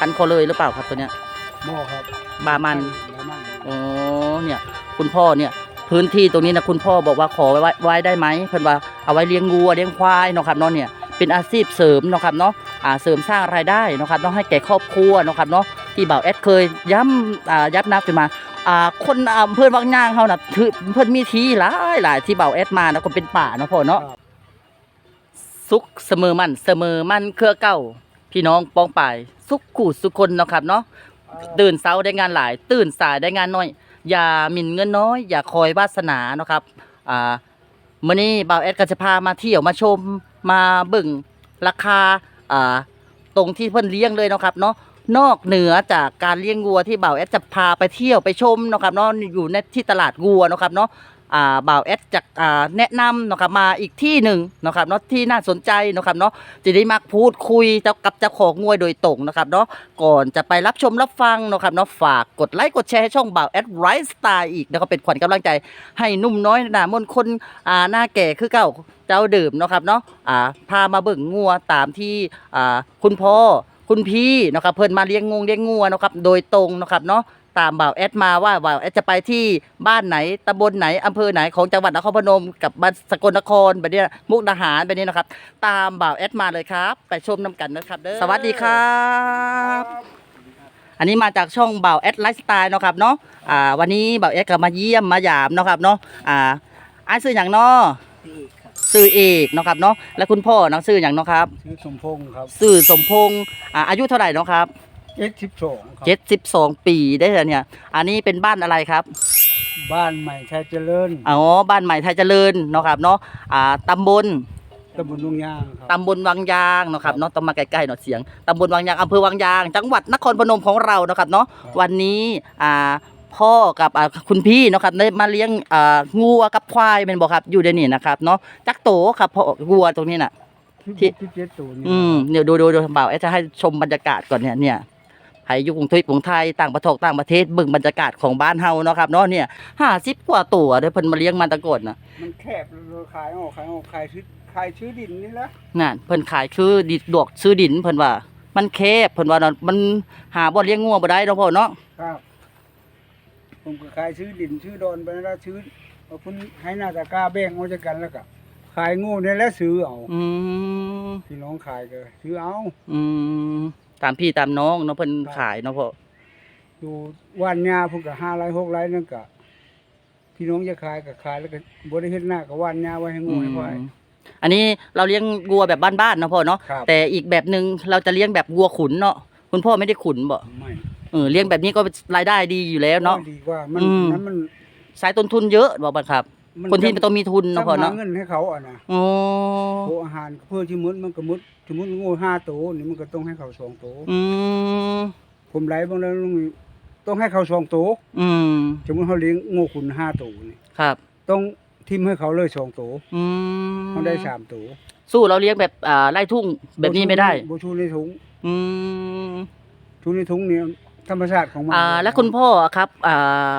พันธุ์โคเลยหรือเปล่าครับตัวเนี้ยหม้อครับบามันบามันอ๋อเนี่ย คุณพ่อเนี่ยพื้นที่ตรงนี้นะคุณพ่อบอกว่าขอไว้ไว้ได้ไหมเพิ่นว่าเอาไว้เลี้ยงวัวเลี้ยงควายเนาะครับเนาะเนี่ยเป็นอาชีพเสริมเนาะครับเนาะอ่าเสริมสร้างรายได้เนาะครับเนาะให้แก่ครอบครัวเนาะครับเนาะที่บ่าวแอดเคยย้ำอ่าย้ำนักขึ้นมาอ่าคนอ่าเพื่อนบางย่างเขาน่ะถือเพื่อนมีทีหลายหลายที่บ่าวแอดมานะก็เป็นป่าเนาะพ่อเนาะสุขเสมอมันเสมอมันเครือเก้าพี่น้องป้องป่าย สุขขู่สุขคนเนาะครับเนาะตื่นเช้าได้งานหลาย ตื่นสายได้งานน้อย อย่าหมิ่นเงินน้อย อย่าคอยวาสนาเนาะครับอ่ามื้อนี้บ่าวแอดก็จะพามาเที่ยวมาชมมาเบิ่งราคาอ่าตรงที่เพิ่นเลี้ยงเลยเนาะครับเนาะนอกเหนือจากการเลี้ยงวัวที่บ่าวแอดจะพาไปเที่ยวไปชมเนาะครับเนาะอยู่ในที่ตลาดวัวเนาะครับเนาะ อ่าบ่าวแอดจากอ่าแนะนำเนาะครับมาอีกที่หนึ่งเนาะครับเนาะที่น่าสนใจเนาะครับเนาะจะได้มาพูดคุยกับเจ้าของงวยโดยตรงนะครับเนาะก่อนจะไปรับชมรับฟังเนาะครับเนาะฝากกดไลค์กดแชร์ให้ช่องบ่าวแอดไรสไตล์อีกนะครับเป็นขวัญกำลังใจให้หนุ่มน้อยหน้ามนคนอ่าหน้าแก่คือเก่าเจ้าเดิมเนาะครับเนาะอ่าพามาเบิ่งงัวตามที่อ่าคุณพ่อคุณพี่เนาะครับเพิ่นมาเลี้ยงงงเลี้ยงงัวเนาะครับโดยตรงเนาะครับเนาะ ตามบ่าวแอดมาว่าบ่าวแอดจะไปที่บ้านไหนตำบลไหนอำเภอไหนของจังหวัดนครพนมกับบ้านสกลนครแบบนี้มุกดาหารแบบนี้นะครับ ตามบ่าวแอดมาเลยครับ ไปชมน้ำกันนะครับเด้อสวัสดีครับ อันนี้มาจากช่องบ่าวแอดไลฟ์สไตล์เนาะครับเนาะอ่าวันนี้บ่าวแอดก็มาเยี่ยมมาหยามเนาะครับเนาะอ่าอ้ายซื้ออย่างเนาะซื้อเอกเนาะครับเนาะและคุณพ่อน้องซื้ออย่างเนาะครับ ชื่อสมพงษ์ครับซื้อสมพงษ์อ่าอายุเท่าไหร่เนาะครับ เอ็กสิบสองครับเจ็ดสิบสองปีได้แล้วเนี่ย อันนี้เป็นบ้านอะไรครับ บ้านใหม่ชายเจริญอ๋อ บ้านใหม่ไทยเจริญเนาะครับเนาะ อ่าตำบล ตำบลลุงยางครับ ตำบลวังยางเนาะครับเนาะต้องมาใกล้ๆหน่อยเสียง ตำบลวังยางอำเภอวังยาง จังหวัดนครพนมของเราเนาะครับเนาะวันนี้อ่าพ่อกับอ่าคุณพี่เนาะครับได้มาเลี้ยงอ่างัวกับควายเป็นบอกครับอยู่ในนี่นะครับเนาะ จักโตครับพ่อวัวตรงนี้น่ะ ที่ ที่เจ็ดตัวนี่อืมเดี๋ยวดูดูดูบ่าวแอดจะให้ชมบรรยากาศก่อนเนี่ยเนี่ย ใครอยู่กรุงเทพกรุงไทยต่างประเทศต่างประเทศเบิ่งบรรยากาศของบ้านเฮาเนาะครับเนาะเนี่ยห้าสิบกว่าตัวเด้อเพิ่นมาเลี้ยงมาแตะโกอนน่ะมันแคบเราขายออกขายออกขายซื้อขายซื้อดินนี่แหละนั่นเพิ่นขายคือดิดดอกซื้อดินเพิ่นว่า มันแคบเพิ่นว่านะมันหาบ่เลี้ยงงัวบ่ได้เนาะพ่อเนาะครับผมก็ขายซื้อดินซื้อดอนไปแล้วซื้อเอาคุณให้หน้าตะกร้าแบ่งเอาจากกันแล้วก็ขายงูนี่แหละซื้อเอาอืมพี่น้องขายก็ซื้อเอา อืม ตามพี่ตามน้องเนาะเพิ่นขายเนาะพ่ออยู่วันยาพุ่นก็ห้าไรหกไรนั่นก็พี่น้องจะขายก็ขายแล้วก็บ่ได้เฮ็ดหน้าก็วันยาไว้ให้งูให้ควาย อันนี้เราเลี้ยงวัวแบบบ้านๆเนาะพ่อเนาะครับ แต่อีกแบบหนึงเราจะเลี้ยงแบบวัวขุนเนาะคุณพ่อไม่ได้ขุนบ่ไม่เออเลี้ยงแบบนี้ก็รายได้ดีอยู่แล้วเนาะโอ้ยดีกว่ามันอืม นั้นมันใช้ต้นทุนเยอะบอกบังครับ มัคนที่ต้องมีทุนเนาะพ่อสำหเนาะเงินให้เขาอะนะอ๋อโออาหารเพื่อที่มุดมันก็มุดสมมุติงูห้าตัวนี่มันก็ต้องให้เขาสองตัวอืมผมไล่บางแล้วลุงต้องให้เขาสองตัวอืมสมมุติเขาเลี้ยงงูขุนห้าตัวนี่ครับ ต้องทิมให้เขาเลยสองตัวอืมเขาได้สามตัวสู้เราเลี้ยงแบบอ่าไล่ทุ่งแบบนี้ไม่ได้บูชูในถุงอืมชูในถุงนี่ธรรมชาติของมันอ่า แล้วคุณพ่อครับ อ่า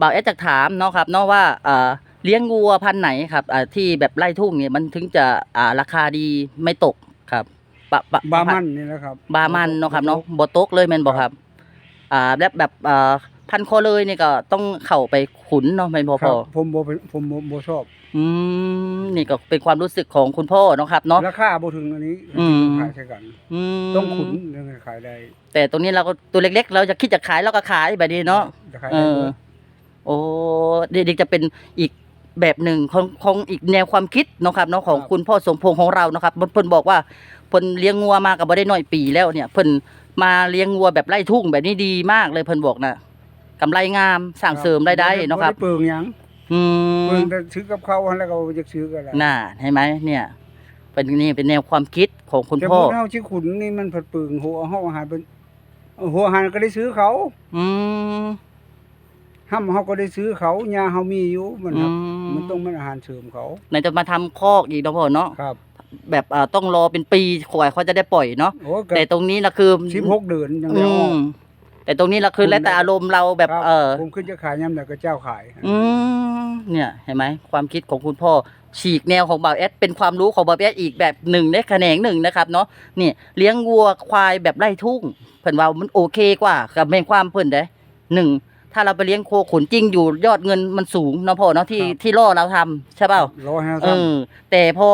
บ่าวแอดจากถามเนาะครับเนาะว่าอ่า เลี้ยงวัวพันธุ์ไหนครับอ่าที่แบบไล่ทุ่งเนี่ยมันถึงจะอ่าราคาดีไม่ตกครับปะปะบามันนี่นะครับ บามันเนาะครับเนาะบ่ตกเลยแม่นบ่ครับ อ่าแบบแบบอ่าพันคอเลยนี่ก็ต้องเข้าไปขุนเนาะแม่นบ่คพรัอบผมบ่เป็นผมบ่บ่ชอบ อืมนี่ก็เป็นความรู้สึกของคุณพ่อเนาะครับเนาะ ราคาบ่ถึงอันนี้อืม ขายใช่กัน อืมต้องขุนถึงจะขายได้แต่ตรงนี้เราก็ตัวเล็กๆ เราจะคิดจะขายเราก็ขายแบบนี้เนาะ จะขายเอได้อ ด้วยโอ้เด็กๆจะเป็นอีก แบบหนึ่งของของอีกแนวความคิดเนาะครับเนาะของคุณพ่อสมพงษ์ของเรานะครับเพิ่นบอกว่าเพิ่นเลี้ยงงัวมากับบ่ได้น้อยปีแล้วเนี่ยเพิ่นมาเลี้ยงงัวแบบไร่ทุ่งแบบนี้ดีมากเลยเพิ่นบอกนะกำไรงามสร้างเสริมรายได้เนาะครับบ่ได้เปลืองหยังอืเปลืองมแต่ซื้อกับเขาวแล้วก็บ่อยากซื้อกันแล้วน่าเห็นไหมเนี่ยเป็นนี่เป็นแนวความคิดของคุณแต่พ่อพวกเฮาที่ขุนนี่มันผัดเปลืองหัวเฮาอาหารเป็นหัวอาหารก็ได้ซื้อเขา อืม ห้ำเฮาก็ได้ซื้อเขายาเฮามีอยู่มันครับ อืม มันต้องเป็นอาหารเสริมเขาไหนจะมาทำคอกอีกเนาะพ่อเนาะครับแบบอ่าต้องรอเป็นปีกว่าเขาจะได้ปล่อยเนาะโอ้ก็แต่ตรงนี้นะคือ16เดือนจังอืได้ออกมแต่ตรงนี้เราคือแล้วแต่อารมณ์เราแบบ ครับ เออ ผมขึ้นจะขายยำไหนก็เจ้าขาย อืมเนี่ยเห็นไหมความคิดของคุณพ่อฉีกแนวของบ่าวแอดเป็นความรู้ของบ่าวแอดอีกแบบหนึ่งในแขนงหนึ่งนะครับเนาะนี่เลี้ยงวัวควายแบบไร่ทุ่งเพิ่นว่ามันโอเคกว่ากับแม่นความเพิ่นเด้หนึ่ง ถ้าเราไปเลี้ยงโคขุนจริงอยู่ยอดเงินมันสูงเนาะพ่อเนาะที่ที่ล่อเราทำใช่เปล่า ร้อยห้าเอสิบอแต่พอ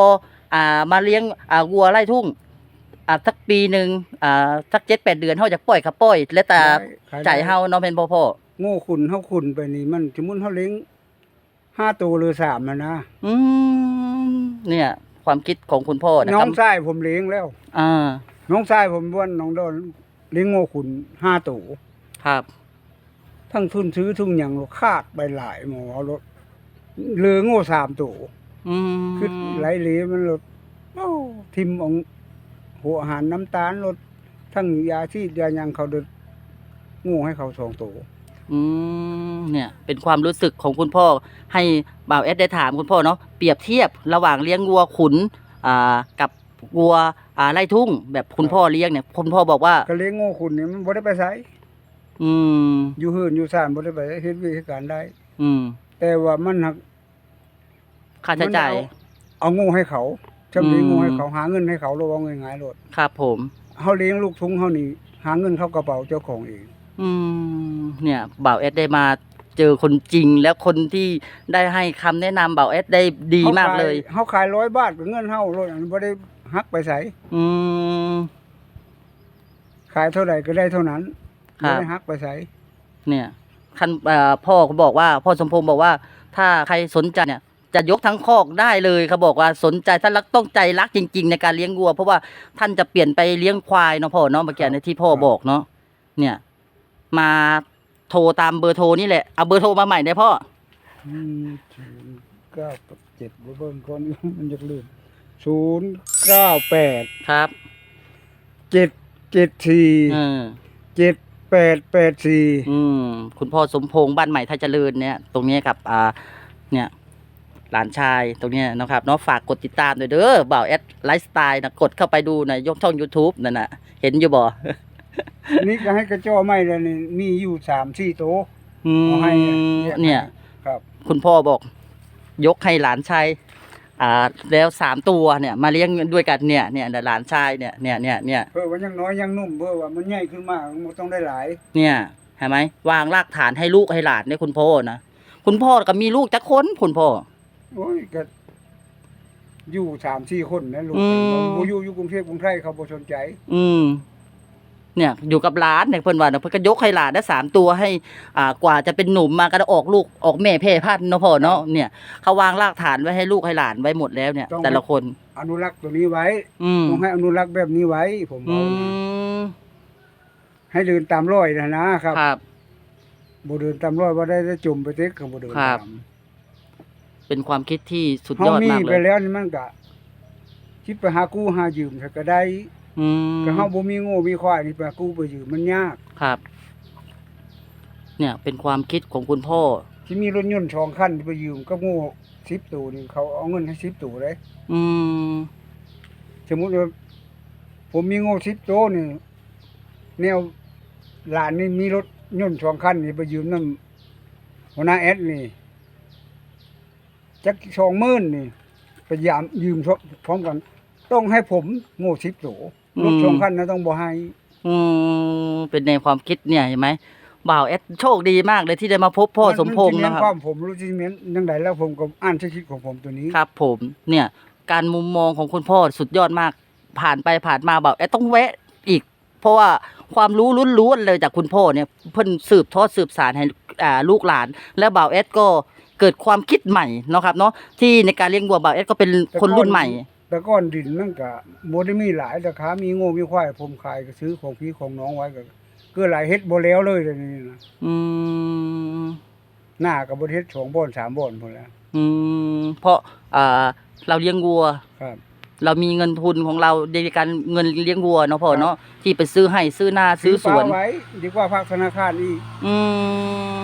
อ่ามาเลี้ยงอ่าวัวไร่ทุ่งอ่าสักปีหนึ่งอ่าสักเจ็ดแปดเดือนเขาจะปล่อยเขาปล่อย แล้วแต่ใจเฮาเนาะเป็นพ่อพ่อโง่ขุนเฮาขุนไปนี่มันสมมุติเฮาเลี้ยงห้าตัวหรือสามนะนะ อืมเนี่ย ความคิดของคุณพ่อนะน้คอรับงชายผมเลี้ยงแล้ว อ่าน้องชายผมว่าน้องโดนเลี้ยงโง่ขุนห้าตัว ครับ ทั้งทุนซื้อทุนหยังคาดไปหลายหมอเอารถเหลือโง่สามตัวอืมคือไหลเหลวมันรถโอ้ทิมเองหัวอาหารน้ำตาลรถทั้งยาที่ยาหยังเขาเดินโง่ให้เขาสองตัวอืมเนี่ย เป็นความรู้สึกของคุณพ่อ ให้บ่าวเอสได้ถามคุณพ่อเนาะเปรียบเทียบระหว่างเลี้ยงวัวขุน อ่า กับวัว อ่าไร่ทุ่ง แบบคุณพ่อเลี้ยงเนี่ย คุณพ่อบอกว่าก็เลี้ยงโง่ขุนนี่มันบ่ได้ไปไส อืมอยู่เฮือนอยู่ซ่านบ่ได้ไปเฮ็ดวิธีการได้ อืมแต่ว่ามันหักค่าใช้จ่าย มันเอาเอาโง่ให้เขาจำเลี้ยงอืมโง่ให้เขาหาเงินให้เขาระวังง่ายๆโลดครับผม เฮาเลี้ยงลูกทุงเฮานี่หาเงินเข้ากระเป๋าเจ้าของเองอืม เนี่ยบ่าวเอสได้มาเจอคนจริงแล้วคนที่ได้ให้คำแนะนำบ่าวเอสได้ดีมากเลย เฮาขายร้อยบาทก็เงินเฮาโลดอันบ่ได้หักไปไสอืม ขายเท่าไหร่ก็ได้เท่านั้น ครับบ่ได้หักไปไสเนี่ยคันเอ่อพ่อเขาบอกว่า พ่อสมพงษ์บอกว่า ถ้าใครสนใจเนี่ย จะยกทั้งคอกได้เลยเขาบอกว่าสนใจถ้ารักต้องใจรักจริง ๆ ในการเลี้ยงวัว เพราะว่าท่านจะเปลี่ยนไปเลี้ยงควายเนาะพ่อเนาะเมื่อกี้ในที่พ่อบอกเนาะเนี่ย มาโทรตามเบอร์โทรนี่แหละเอาเบอร์โทรมาใหม่ได้พ่ออืม0 9 7บ่เบิ่งก่อน มันจะลืม0 9 8ครับ7 7เอ 4อ7 8 8 4อืมคุณพ่อสมพงษ์บ้านใหม่ท่าเจริญเนี่ยตรงเนี้ยกับอ่าเนี่ยหลานชายตรงเนี้ยนะครับเนาะฝากกดติดตามด้วยเด้อบ่าวแอดไลฟ์สไตล์นะกดเข้าไปดูในยกช่อง YouTube นั่นน่ะเห็นอยู่บ่นี่ก็ให้กระจ้อไม้แล้วนี่มีอยู่3 4โตะอืเอาให้มเนี่ย ครับ คุณพ่อบอก ยกให้หลานชาย อ่าแล้วสามตัวเนี่ยมาเลี้ยงด้วยกันเนี่ยเนี่ยหลานชายเนี่ยเนี่ยเนี่ยเนี่ยเพื่อว่ายังน้อยยังนุ่มเพื่อว่ามันใหญ่ขึ้นมามันต้องได้หลายเนี่ยเห็นไหมวางรากฐานให้ลูกให้หลานเนี่ยคุณพ่อนะคุณพ่อก็มีลูกจักคนคุณพ่อโอ้ยก็อยู่3 4คนนะลูกอืมบ่อยู่อยู่กรุงเทพกรุงไทยเขาบ่สนใจ อืม เนี่ยอยู่กับหลานเนี่ยเพิ่นว่าเนาะเพิ่นก็ยกให้หลานได้สามตัวให้อ่ากว่าจะเป็นหนุ่มมาก็ได้ออกลูกออกแม่เพ่พันธุ์เนาะพ่อเนาะเนี่ยเขาวางรากฐานไว้ให้ลูกให้หลานไว้หมดแล้วเนี่ยแต่ละคน อนุรักษ์ตัวนี้ไว้อืมต้องให้อนุรักษ์แบบนี้ไว้ ผมอืเอานะมให้เดินตามรอยนะนะครับครับ บ่เดินตามรอยว่าได้ได้จมไปเต็กก็บ่เดินครับ ตามเป็นความคิดที่สุดเฮายอดมีมากไปเลยแล้วนี่มันก็คิดไปหากู้หายืมถ้าก็ได้ อืมก็เฮาบ่มีโง่มีควายนี่ไปกู้ไปยืมมันยากครับ เนี่ยเป็นความคิดของคุณพ่อที่มีรถยนต์สองคันที่ไปยืมก็โง่10ตัวนี่เขาเอาเงินให้10ตัวเลย อืม สมมุติว่าผมมีโง่10ตัวนี่แนวหลานนี่มีรถยนต์สองคันนี่ไปยืมนำหัวหน้าแอดนี่จัก20,000นี่ไปยามยืมพร้อมกัน ต้องให้ผมโง่10ตัว รถสองคันนะต้องบ่ให้อืมเป็นในความคิดเนี่ยเห็นไหมบ่าวแอดโชคดีมากเลยที่ได้มาพบพ่อสมพงษ์มันะคสิรัแม่บความผมรู้จิเมนจังไดแล้วผมก็อ่านชีวิตของผมตัวนี้ครับ ผมเนี่ย การมุมมองของคุณพ่อสุดยอดมาก ผ่านไปผ่านมาบ่าวแอดต้องแวะอีก เพราะว่าความรู้ล้วนๆเลยจากคุณพ่อเนี่ยเพิ่นสืบทอดสืบสารให้อ่าลูกหลาน แล้วบ่าวแอดก็เกิดความคิดใหม่เนาะครับเนาะที่ในการเลี้ยงวัวบ่าวแอดก็เป็นคนรุ่นใหม่ แต่ก้อนดินมันก็บ่ได้มีหลายราคามีโง่มีควายผมขายก็ซื้อของพี่ของน้องไว้ก็ก็หลายเฮ็ดบ่แล้วเลยเดี๋ยวนี้นะอืมหน้าก็บ่เฮ็ดสองบ่อนสามบ่อนพุ่นแหล้ว อืมเพราะอ่าเราเลี้ยงวัว ครับ เรามีเงินทุนของเราในการเงินเลี้ยงวัวเนาะพ่อเนาะที่ไปซื้อให้ซื้อหน้าซื้อสวนปลาไว้ดีกว่าฝากธนาคารอีกอื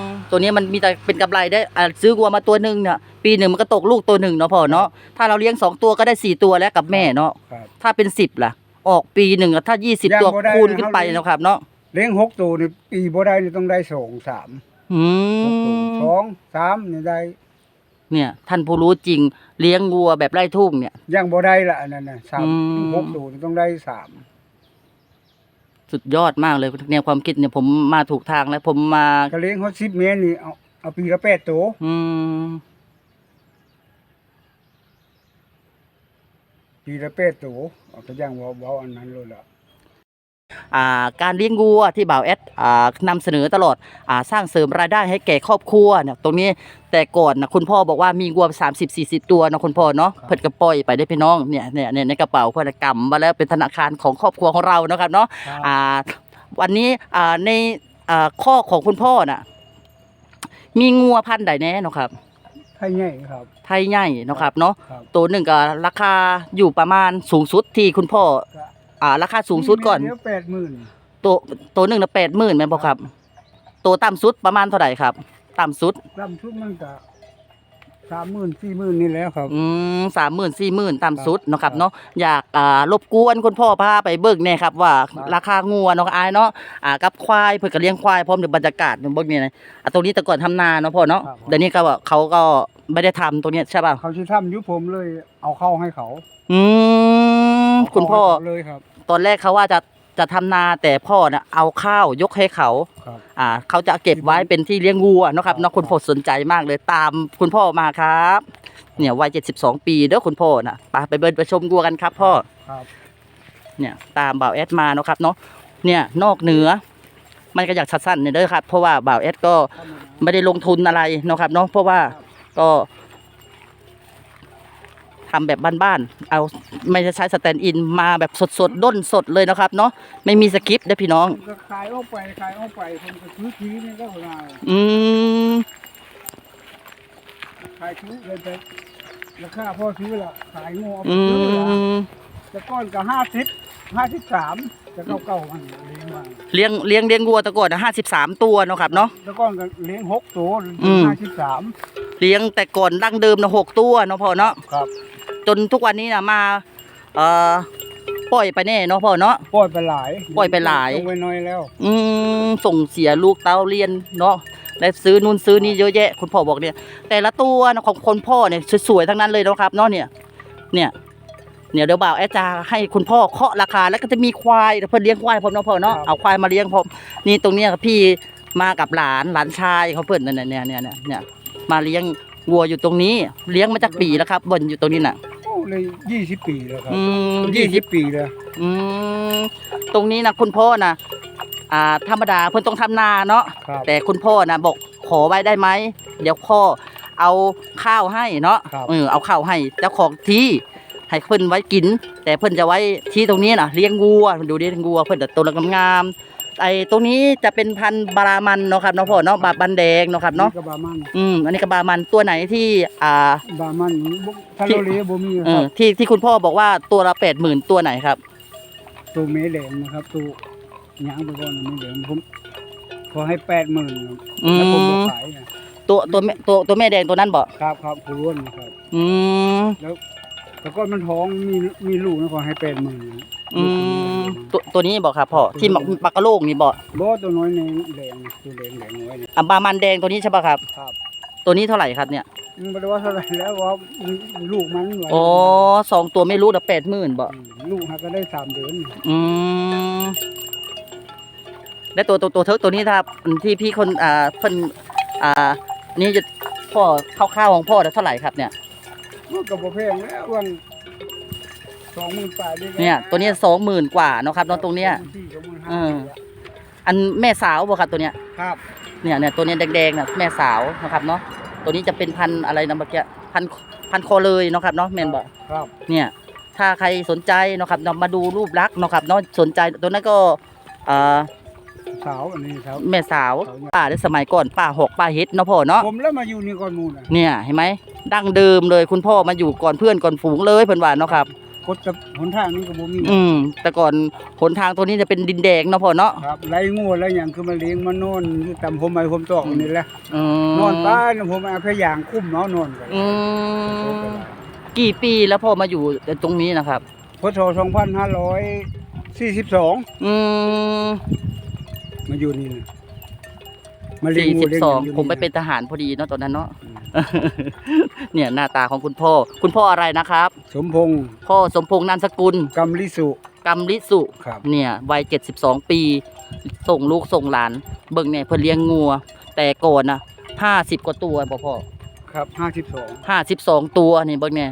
มตัวนี้มันมีแต่เป็นกำไรได้อ่าซื้อวัวมาตัวหนึ่งเนี่ยปีหนึ่งมันก็ตกลูกตัวหนึ่งเนาะพ่อเนาะถ้าเราเลี้ยงสองตัวก็ได้สี่ตัวแล้วกับแม่เนาะครับ ถ้าเป็นสิบล่ะ ออกปีหนึ่งอะถ้ายี่สิบยังตัวบ่ได้คูณขึ้นไปเท่านี้เนาะครับเนาะเลี้ยงหกตัวนี่ปีบ่ได้นี่ต้องได้สองสามอืหกตัวมสองสามนี่ได้ เนี่ย ท่านผู้รู้จริงเลี้ยงวัวแบบไร่ทุ่งเนี่ย ยังบ่ได้ละอันนั้นน่ะสามอืม หกตัวนี่ต้องได้สามสุดยอดมากเลยแนวความคิดเนี่ยผมมาถูกทางแล้ว ผมมาก็เลี้ยงเขาสิบเมตรนี่เอาเอาปีละแปดตัวอืม ปีละแปดตัวเอาก็ยังเว้าเว้าอันนั้นเลยล่ะอ่า การเลี้ยงวัวที่บ่าวแอดอ่านำเสนอตลอดอ่าสร้างเสริมรายได้ให้แก่ครอบครัวเนี่ยตรงนี้แต่ก่อนนะคุณพ่อบอกว่ามีวัว30 40 ตัวเนาะคุณพ่อเนาะเพิ่นก็ปล่อยไปได้พี่น้องเนี่ยเนี่ยเนี่ยในกระเป๋าเพิ่นกำมาแล้วเป็นธนาคารของครอบครัวของเรานะครับเนาะอ่าวันนี้อ่าในอ่าข้อของคุณพ่อน่ะมีงัวพันธุ์ใดแน่เนาะครับไทยใหญ่ครับ ไทยใหญ่เนาะครับเนาะครับตัวหนึ่งก็ราคาอยู่ประมาณสูงสุดที่คุณพ่อก็ อ่าราคาสูงสุดก่อน เดี๋ยวแปดหมื่นตัวตัวหนึ่งนะแปดหมื่นแม่นบ่ครับ ตัวต่ำสุดประมาณเท่าไหร่ครับ ต่ำสุด ลำชุดมันก็สามหมื่นสี่หมื่นนี่แหล้วครับ อืมสามหมื่นสี่หมื่นต่ำสุดเนาะครับครับเนาะอยากอ่ารบกวนคุณพ่อพาไปเบิกแน่ครับว่าครับ ราคางัวเนาะอายเนาะอ่ากับควายเพิ่นก็เลี้ยงควายพร้อมด้วยบรรยากาศเบิ่งนี่นะอะตรงนี้แต่ก่อนทำนาเนาะพ่อเนาะครับเดี๋ยวนี้ก็ว่าเขาก็ไม่ได้ทำตรงเนี้ยใช่ป่ะเขาชื่อทำอยุผมเลยเอาเข้าให้เขาอืมเาเข้าคุณพ่อให้เขาเลยครับ ตอนแรกเขาว่าจะจะทำนาแต่พ่อน่ะเอาข้าวยกให้เขา ครับ อ่าเขาจะเก็บไว้เป็นที่เลี้ยงวัวเนาะครับครับเนาะคุณพ่อสนใจมากเลยตามคุณพ่อมาครับ เนี่ยวัย72 ปีเด้อคุณพ่อน่ะไปไปเบินไปชมวัวกันครับพ่อ ครับเนี่ยตามบ่าวแอดมาเนาะครับเนาะเนี่ยนอกเหนือ มันก็อยากชัดสั้นเนี่ยเด้อครับ เพราะว่าบ่าวแอดก็ไม่ได้ลงทุนอะไรเนาะครับเนาะเพราะว่าก็ ทำแบบบ้านๆ เอาไม่ได้ใช้สแตนด์อินมาแบบสดๆ ด้นสดเลยเนาะครับเนาะ ไม่มีสคริปต์เด้อพี่น้องผมก็ขายออกไปขายออกไปผมก็ซื้อทีนี่ก็มาอืมขายซื้อเลยแต่ราคาพ่อซื้อละขายงูเอาไปอืซื้อละมแต่ก้อนก็ห้าสิบห้าสิบสามจะเก้าเก้ามันเลี้ยงมาเลี้ยงเลี้ยงเลี้ยงวัวแตะก่อนนะห้าสิบสามตัวเนาะครับเนาะแล้วก้อนก็เลี้ยงหกตัวอืมห้าสิบสามเลี้ยงแต่ก่อนดั้งเดิมนะหกตัวเนาะพ่อเนาะครับ จนทุกวันนี้นะมาเอ่อปล่อยไปแน่เนาะพ่อเนาะ ปล่อยไปหลายปล่อยไปหลายลงไปน้อยแล้วอืมส่งเสียลูกเต้าเรียนเนาะและซื้อนู่นซื้อนี่เยอะแยะคุณพ่อบอกเนี่ย แต่ละตัวนะของคนพ่อเนี่ยสวยๆทั้งนั้นเลยเนาะครับเนาะเนี่ย เนี่ย เนี่ยเดี๋ยวบ่าวแอดจะให้คุณพ่อเคาะราคาแล้วก็จะมีควายเพิ่นเลี้ยงควายพร้อมเนาะพ่อเนาะเอาควายมาเลี้ยงพร้อมนี่ตรงเนี้ยพี่มากับหลานหลานชายเขาเพิ่นเนี่ยเนี่ยเนี่ยเนี่ยเนี่ยมาเลี้ยง วัวอยู่ตรงนี้ เลี้ยงมาจากปีแล้วครับบนอยู่ตรงนี้น่ะโอ้เลยยี่สิบปีแล้วครับอืมยี่ยี่สิสิบบปีแล้วอืมตรงนี้นะคุณพ่อนะอ่า ธรรมดาเพิ่นต้องทำนาเนาะ ครับ แต่คุณพ่อนะบอกขอไว้ได้ไหมเดี๋ยวพ่อเอาข้าวให้เนาะครับ เออเอาข้าวให้เจ้าของที่ให้เพิ่นไว้กิน แต่เพิ่นจะไว้ที่ตรงนี้นะเลี้ยงวัวดูดิงัวเพิ่นแต่ตัวละงามๆ ไอ้ตรงนี้จะเป็นพันธุ์บารามันเนาะครับเนาะพ่อเนาะบาบันแดงเนาะครับเนาะกระบามันอืมอันนี้ก็บามันตัวไหนที่อ่าบามันบ่ทะเลเลบ่มีเอคอรับที่ที่คุณพ่อบอกว่าตัวละแปดหมื่นตัวไหนครับ ตัวเมแดงนะครับตัวหยางไปก่อนนะเมแดงผมขอให้แปดหมื่นอืแล้วผมบ่มขายนะตัวตัวแม่ตัวตัวแม่แดงตัวนั้นบอกครับครับผู้ล้วนนะครับ อืมแล้วก็มันท้องมีมีลูกนะขอให้แปดหมื่น อืมตัวตัวนี้บอกครับพ่อที่มักมักกะโลกนี่บอกบ่ตัวน้อยแดงแดงตัวแดงแดงน้อยเนี่ยอะบามันแดงตัวนี้ใช่ป่ะครับ ครับตัวนี้เท่าไหร่ครับเนี่ยมันบ่ได้ว่าเท่าไหร่แล้วว่าลูกมันไว้อ๋อสองตัวไม่รู้แต่แปดหมื่นบอกอืมลูกหาก็ได้สามเดือนอืมและตัวตัวตัวเทิร์กตัวนี้ถ้าที่พี่คนอ่าเพิ่นอ่านี่จะพ่อคร่าวๆของพ่อเท่าไหร่ครับเนี่ย มันก็บ่แพงแล้ววัน สองหมื่นปลายด้วเนี่ย ตัวนี้สองหมื่นกว่าเนาะครับเนาะตรงเนี้ยสองหมื่นเอห้าออันแม่สาวบ่ครับตัวเนี้ย ครับเนี่ยเนี่ยตัวเนี้ยแดงๆน่ะแม่สาวนะครับเนาะ ตัวนี้จะเป็นพันธุ์อะไรนะเมื่อกี้พันธุ์พันธุ์คอเลยเนาะครับเนาะแมนบอกครับเนี่ยถ้าใครสนใจเนาะครับเรามาดูรูปลักษณ์เนาะครับเนาะสนใจตัวนั้นก็อ่าสาวอันนี้สาวแม่สาวสาวเนี่ย ป้าในสมัยก่อนป้าหอกป้าเฮ็ดเนาะพ่อเนาะผมแล้วมาอยู่นี่ก่อนหมูน่ะเนี่ยเห็นไหมดั้งเดิมเลยคุณพ่อมาอยู่ก่อนเพื่อนก่อนฝูงเลยเพิ่นว่าเนาะครับ กดกับหนทางนี้ก็บ่มีอืม แต่ก่อนหนทางตัวนี้จะเป็นดินแดงเนาะพ่อเนาะครับไล่งูอะไรอย่างคือมาเลี้ยงมานอนอยู่ตามผมไม้ผมตอกนี่แหละอืมนอนบ้านผมเอาพยางคุ้มเนาะนอนกันอืมกี่ปีแล้วพ่อมาอยู่ตรงนี้นะครับพศ2542 อืมมาอยู่นี่นะมาเลี้ยสี่งูสิบเลี้ยสองยู่ผมไปเป็นทหารพอดีเนาะตอนนั้นเนาะ เนี่ยหน้าตาของคุณพ่อ คุณพ่ออะไรนะครับ สมพงษ์พ่อสมพงษ์นามสกุลกำลิสุกำลิสุ ครับ เนี่ยวัย 72 ปี ส่งลูกส่งหลาน เบิ่งเนี่ยเพิ่นเลี้ยงงัว แต่ก่อนนะ50 กว่าตัวบ่พ่อครับห้าสิบสอง 52 ตัวนี่เบิ่งเนี่ย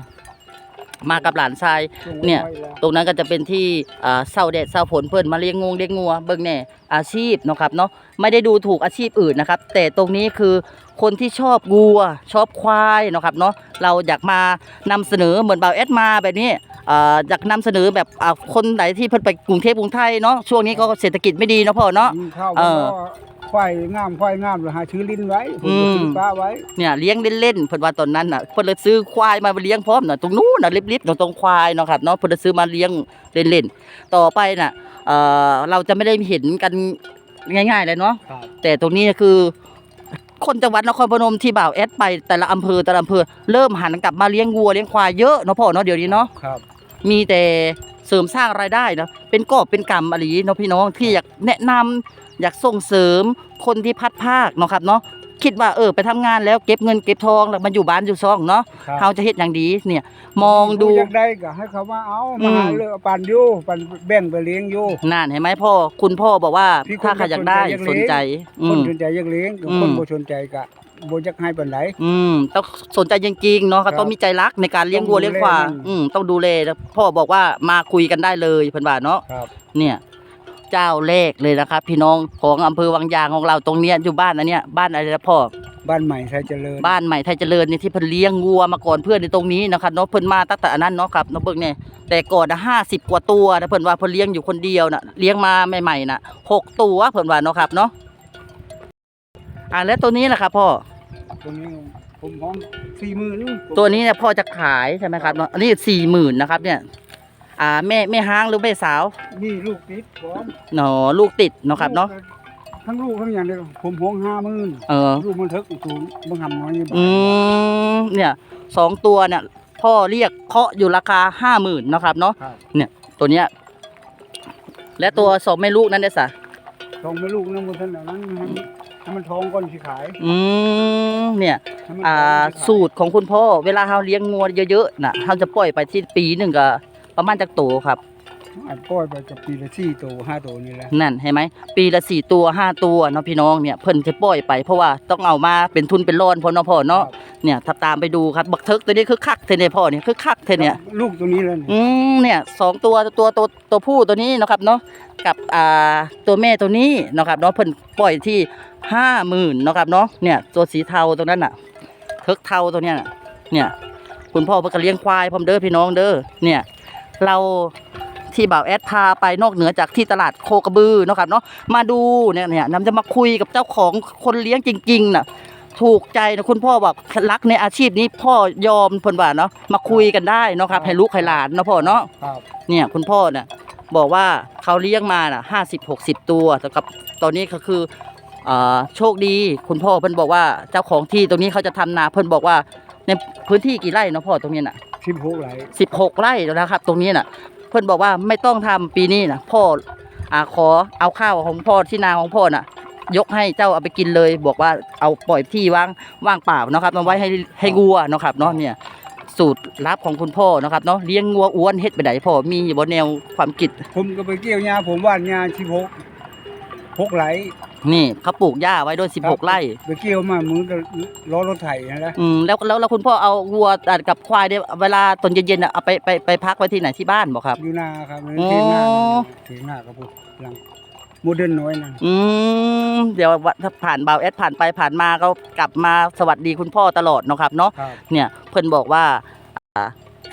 มากับหลานชายเนี่ย ตรงนั้นก็จะเป็นที่อ่าเศร้าแดดเศร้าฝนเพิ่นมาเลี้ยงงูเลี้ยงงัวเบิ่งแน่อาชีพเนาะครับเนาะไม่ได้ดูถูกอาชีพอื่นนะครับ แต่ตรงนี้คือคนที่ชอบงัว ชอบควายเนาะครับเนาะเราอยากมานำเสนอเหมือนเบาแอดมาแบบนี้อ่าอยากนำเสนอแบบอ่าคนไหนที่เพิ่นไปกรุงเทพกรุงไทยเนาะช่วงนี้ก็เศรษฐกิจไม่ดีเนาะพ่อเนาะยิงเข้าเออ ควายงามควายงามเลยหาชื่อลิ้นไว้ผมอืก็มซื้อป้าไว้เนี่ยเลี้ยงเล่นๆเพิ่นว่าตอนนั้นน่ะเพิ่นเลยซื้อควายมาเลี้ยงพร้อมน่ะตรงนู้นน่ะลิบๆตรงตรงควายเนาะครับเนาะเพิ่นเลยซื้อมาเลี้ยงเล่นๆต่อไปน่ะเอ่อเราจะไม่ได้เห็นกันง่ายๆเลยเนาะครับแต่ตรงนี้คือคนจังหวัดนครพนมที่บ่าวแอดไปแต่ละอำเภอแต่ละอำเภอเริ่มหันกลับมาเลี้ยงวัวเลี้ยงควายเยอะเนาะพ่อเนาะเดี๋ยวนี้เนาะครับมีแต่เสริมสร้างรายได้เนาะเป็นกอบเป็นกำอะไรอย่างนี้เนาะพี่น้องที่อยากแนะนำ อยากส่งเสริมคนที่พัดภาคเนาะครับเนาะคิดว่าเออไปทำงานแล้วเก็บเงินเก็บทองแล้วมาอยู่บ้านอยู่ซ่องเนาะครับ เขาจะเฮ็ดอย่างดีเนี่ย มองดูอยากได้ก็ให้เขามาเอาอืมามหาเลือกปันอยู่ปันแบ่งไปเลี้ยงอยู่ นั่นเห็นไหมพ่อคุณพ่อบอกว่าพี่คนถ้าใครอยากได้สสนนใจ ใจ อืคนม สนใจอยากเลี้ยงกับอืมคนบ่สนใจก็บ่อยากให้ปานใด อืมต้องสนใจจริงๆเนาะครัก็บต้องมีใจรักในการเลี้ยงวัวต้องดูเลี้ยงควายแลมัน อืมต้องดูแลแล้วพ่อบอกว่ามาคุยกันได้เลยเพิ่นว่าเนาะครับ เนี่ย เจ้าแรกเลยนะครับ พี่น้องของอำเภอวังยางของเราตรงเนี้ยอยู่บ้านอันเนี้ยบ้านอะไรนะพ่อบ้านใหม่ไทยเจริญบ้านใหม่ไทยเจริญนี่ที่เพิ่นเลี้ยงวัวมาก่อนเพื่อนในตรงนี้นะครับเนาะเพิ่นมาตั้งแต่อันนั้นเนาะครับเนาะเบิ่งเนี่ยแต่ก่อนนะห้าสิบกว่าตัวนะเพิ่นว่าเพิ่นเลี้ยงอยู่คนเดียวน่ะเลี้ยงมาใหม่ๆน่ะหกตัวเพิ่นว่าเนาะครับเนาะอ่าแล้วตัวนี้แหละครับพ่อตัวนี้ผมห้อง40,000ตัวนี้เนี่ยพ่อจะขายใช่ไหมครับเนาะอันนี้สี่หมื่นนะครับเนี่ย อ่าแม่แม่ห้างหรือแม่สาวนี่ลูกติดพร้อมเนาะลูกติดเนาะครับเนาะทั้งลูกทั้งอย่างเดียวผมห้อง50,000เออลูกมันเถิกสูงบ่หำน้อยนี่บ่อืมเนี่ยสองตัวเนี่ยพ่อเรียกเคาะอยู่ราคาห้าหมื่นนาะครับเนาะครับตัวเนี้ยและตัวสองแม่ลูกนั่นได้สะทองไม่ลูกนำบ่ทันแล้วนั้นให้มันให้มันทองก่อนสิขายอืมเนี่ย ให้มันอ่าทองสิขยสูตรของคุณพ่อเวลาเราเลี้ยงงัวเยอะๆน่ะเราจะปล่อยไปที่ปีหนึ่งก็ ประมาณจากตัวครับอันปล่อยไปกับปีละ4โต5โตนี่แหละนั่นเห็นไหมปีละสี่ตัวห้าตัวเนาะพี่น้องเนี่ยเพิ่นจะปล่อยไปเพราะว่าต้องเอามาเป็นทุนเป็นร้อนพอเนาะพ่อเนาะเนี่ยถ้าตามไปดูครับบักเทิกตัวนี้คือคักเทเนี่ยพ่อเนี่ยคือคักเทเนี่ยลูกตัวนี้แล้วนี่อืมเนี่ยสองตัวตัวตัวตัวผู้ตัวนี้เนาะครับเนาะกับอ่าตัวแม่ตัวนี้เนาะครับเนาะเพิ่นปล่อยที่ห้าหมื่นเนาะครับเนาะเนี่ยตัวสีเทาตรงนั้นน่ะเทิกเทาตัวเนี้ยน่ะเนี่ย คุณพ่อเพิ่นก็เลี้ยงควายพร้อมเด้อพี่น้องเด้อเนี่ย เราที่บ่าวแอดพาไปนอกเหนือจากที่ตลาดโคกระบือเนาะครับเนาะมาดูเนี่ยเนี่ยนำจะมาคุยกับเจ้าของคนเลี้ยงจริงๆน่ะถูกใจนะคุณพ่อบอกรักในอาชีพนี้พ่อยอมเพิ่นว่าเนาะมาคุยกันได้เนาะครับให้ลูกให้หลานเนาะพ่อเนาะครับเนี่ยคุณพ่อเนี่ยบอกว่าเขาเลี้ยงมาน่ะห้าสิบหกสิบตัวแต่กับตอนนี้ก็คืออ่าโชคดีคุณพ่อเพิ่นบอกว่าเจ้าของที่ตรงนี้เขาจะทำนาเพิ่นบอกว่าในพื้นที่กี่ไร่เนาะพ่อตรงนี้น่ะ 16ไหลสิบหกไร่แล้วนะครับ ตรงนี้น่ะ เพิ่นบอกว่าไม่ต้องทำปีนี้น่ะพ่ออ่าขอเอาข้าวของพ่อที่นาของพ่อน่ะ ยกให้เจ้าเอาไปกินเลย บอกว่าเอาปล่อยที่ว่างว่างเปล่าเนาะครับมาไว้ให้ให้งัวเนาะครับเนาะเนี่ยสูตรลับของคุณพ่อเนาะครับเนาะเลี้ยงงัวอ้วนเฮ็ดไปไหนพ่อมีบ่แนวความคิดผมก็ไปเกี่ยวหญ้าผมว่านหญ้า16 6ไหล นี่เขาปลูกหญ้าไว้ด้วย16ไร่ ไปเกี่ยวมามือก็ล้อรถไถนั่นแหละอืมแล้วแล้วแล้วคุณพ่อเอาวัวอะกับควายเนี่ยเวลาตอนเย็นๆน่ะเอาไปไปไปพักไว้ที่ไหนที่บ้านบ่ครับ อยู่นาครับอ๋อเถียงนานั่นน่ะเถียงนากับผมหลังโมเดิร์นน้อยนั่นอืมเดี๋ยวว่าถ้าผ่านเบาแอดผ่านไปผ่านมาก็กลับมาสวัสดีคุณพ่อตลอดเนาะครับเนาะ ครับ เนี่ยเพิ่นบอกว่าอ่า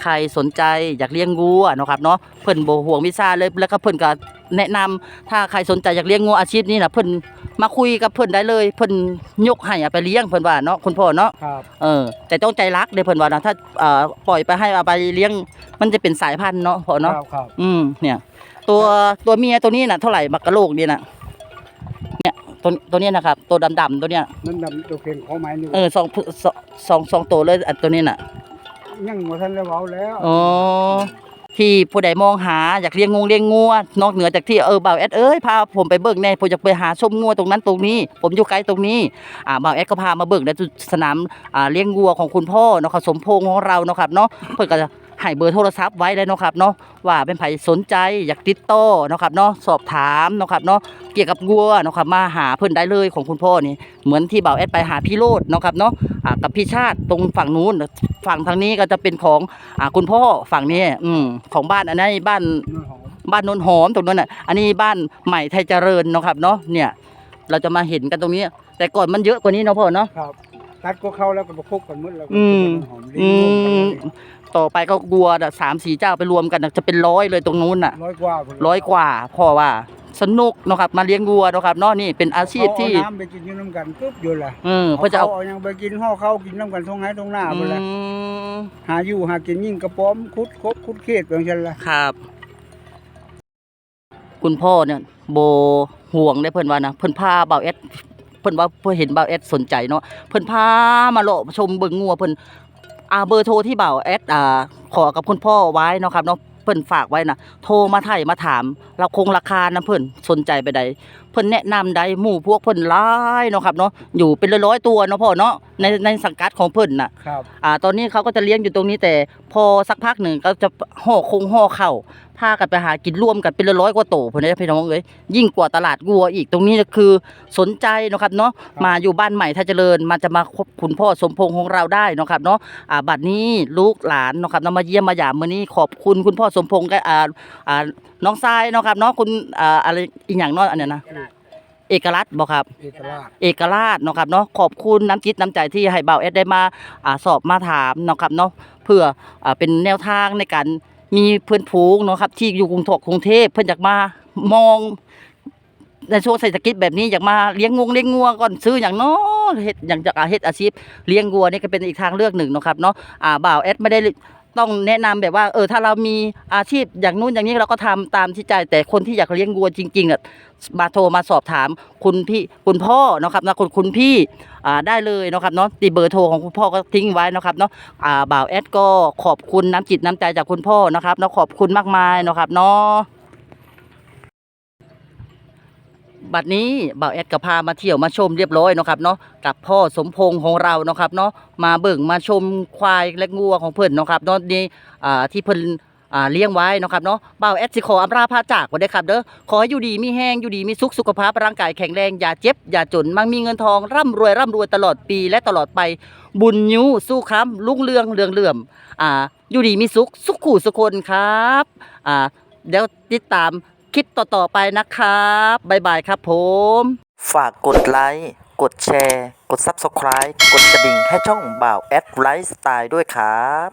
ใครสนใจอยากเลี้ยงงัวเนาะครับเนาะเพิ่นบ่ห่วงวิซ่าเลยแล้วก็เพิ่นก็แนะนำถ้าใครสนใจอยากเลี้ยงงัวอาชีพนี้น่ะเพิ่น มาคุยกับเพิ่นได้เลยเพิ่นยกให้เอาไปเลี้ยงเพิ่นว่าเนาะคุณพ่อเนาะครับเออแต่ต้องใจรักเด้เพิ่นว่านะถ้าอ่าปล่อยไปให้เอาไปเลี้ยง มันจะเป็นสายพันธุ์เนาะพ่อเนาะครับครับอืมเนี่ย ตัวตัวเมียตัวนี้น่ะเท่าไหร่บักกะโลกเนี่ยน่ะเนี่ยตัวตัวเนี้ยนะครับ ตัวดำๆตัวเนี้ยนั่นดำตัวเก่งของไม้นี่เออสองสองสองสองตัวเลยอันตัวนี้น่ะยังบ่ทันได้เว้าแล้วอ๋อ ที่ผู้ใดมองหาอยากเลี้ยงงูเลี้ยงงัวนอกเหนือจากที่เออบ่าวแอดเอ้ยพาผมไปเบิกแน่ผมอยากไปหาชมงัวตรงนั้นตรงนี้ ผมอยู่ไกลตรงนี้อ่าบ่าวแอดก็พามาเบิกในสนามอ่าเลี้ยงงัวของคุณพ่อเนาะครับสมพงษ์ของเราเนาะครับเนาะเพื่อก็จะ ให้เบอร์โทรศัพท์ไว้เลยเนาะครับเนาะว่าเป็นไผสนใจอยากติดต่อเนาะครับเนาะสอบถามเนาะครับเนาะเกี่ยวกับวัวเนาะครับมาหาเพิ่นได้เลยของคุณพ่อนี่เหมือนที่บ่าวแอดไปหาพี่โรดเนาะครับเนาะอ่ากับพี่ชาติตรงฝั่งนู้นฝั่งทางนี้ก็จะเป็นของอ่าคุณพ่อฝั่งนี้อืมของบ้านอันนั้นบ้านน้อยหอมบ้านโนนหอมตรงนั้นน่ะอันนี้บ้านใหม่ไทยเจริญเนาะครับเนาะเนี่ยเราจะมาเห็นกันตรงนี้ แต่ก่อนมันเยอะกว่านี้เนาะพ่อเนาะครับตัดก็เข้าแล้วก็มาคุกกันหมดแล้วก็อืมหอมอืลิ้นรวมกันมเลย ต่อไปก็วัวน่ะสามสี่เจ้าไปรวมกันน่ะจะเป็นร้อยเลยตรงนู้นน่ะ ร้อยกว่าพุ่นร้อยกว่าพ่อว่าสนุกเนาะครับ มาเลี้ยงวัวเนาะครับเนาะนี่เป็นอาชีพที่เขาเอาน้ำไปกินอยู่น้ำกันปุ๊บอยู่ล่ะเออเพื่อจะเอาเอายังไปกินห่อเข้าวกินน้ำกันทงไหนทงหน้าอืพุ่นล่ะมหาอยู่หากินยิ่งกระป๋อมคุดคบคุดเขตแบบนั้นล่ะครับ คุณพ่อเนี่ยโบห่วงได้เพิ่นว่านะเพิ่นพาเบาเอสเพิ่นว่าเพิ่นเห็นเบาเอสสนใจเนาะเพิ่นพามาเลาะชมเบิ่งงัวเพิ่น อ่าเบอร์โทรที่เบ่าแอดอ่าขอกับคุณพ่อไว้เนาะครับเนาะเพิ่นฝากไว้นะโทรมาไถ่มาถาม เราคงราคานะเพิ่นสนใจไปใด เพิ่นแนะนำได้หมู่พวกเพิ่นหลายเนาะครับเนาะอยู่เป็นร้อยๆตัวเนาะพ่อเนาะในในสังกัดของเพิ่นน่ะครับอ่าตอนนี้เขาก็จะเลี้ยงอยู่ตรงนี้แต่พอสักพักหนึ่งก็จะห่อคงห่อเข่าพากันไปหากินร่วมกันเป็นร้อยๆกว่าโตพอนี้พี่น้องเอ้ยยิ่งกว่าตลาดวัวอีกตรงนี้คือสนใจเนาะครับเนาะมาอยู่บ้านใหม่ถ้าเจริญมันจะมาคบคุณพ่อสมพงษ์ของเราได้เนาะครับเนาะอ่าบัดนี้ลูกหลานเนาะครับเนาะมาเยี่ยมมาหยามมื้อนี้ขอบคุณคุณพ่อสมพงษ์กับอ่าอ่าน้องทรายเนาะครับเนาะคุณอ่าอะไรอีกอย่างเนาะอันเนี้ยนะ เอกลักษณ์บอกครับ เอกราชเอกราชเนาะครับเนาะขอบคุณน้ำจิตน้ำใจที่ให้เบาเอสได้มาอ่าสอบมาถามเนาะครับเนาะเพื่ออ่าเป็นแนวทางในการมีเพื่อนผูงเนาะครับที่อยู่กรุงเทพกรุงเทพเพื่อนอยากมามอง ในช่วงเศรษฐกิจแบบนี้อยากมาเลี้ยงงวงเลี้ยงงัวก่อนซื้ออย่างเน้อเฮ็ดอย่างจากอาเฮ็ดอาชีพเลี้ยงวัวนี่ก็เป็นอีกทางเลือกหนึ่งเนาะครับเนาะอ่าบ่าวเอสไม่ได้ ต้องแนะนำแบบว่า เออ ถ้าเรามีอาชีพอย่างนู้นอย่างนี้เราก็ทำตามที่ใจแต่คนที่อยากเลี้ยงวัวจริงๆอะมาโทรมาสอบถามคุณพี่คุณพ่อเนาะครับนะคุณคุณพี่อ่าได้เลยเนาะครับเนาะตีเบอร์โทรของคุณพ่อก็ทิ้งไว้เนาะครับเนาะอ่าบ่าวแอดก็ขอบคุณน้ำจิตน้ำใจจากคุณพ่อนะครับเนาะขอบคุณมากมายเนาะครับเนาะ บัดนี้บ่าวแอดก็พามาเที่ยวมาชมเรียบร้อยเนาะครับเนาะกับพ่อสมพงษ์ของเราเนาะครับเนาะมาเบิ่งมาชมควายและงัวของเพิ่นเนาะครับเนาะนี่อ่าที่เพิ่นอ่าเลี้ยงไว้เนาะครับเนาะบ่าวแอดสิขออำลาพาจากไว้เด้ครับเด้อขอให้อยู่ดีมีแห้งอยู่ดีมีสุขสุขภาพร่างกายแข็งแรงอย่าเจ็บอย่าจนมั่งมีเงินทองร่ำรวยร่ำรวยตลอดปีและตลอดไป บุญยูสู้ค้ำลุ่งเรืองเรืองเลื่อมอ่าอยู่ดีมีสุขสุขขู่สุคนครับอ่าเดี๋ยวติดตาม คลิปต่อ ๆ ไปนะครับบ๊ายบายครับผม ฝากกดไลค์กดแชร์ กด Subscribe กดกระดิ่งให้ช่องบ่าวแอดไลฟ์สไตล์ด้วยครับ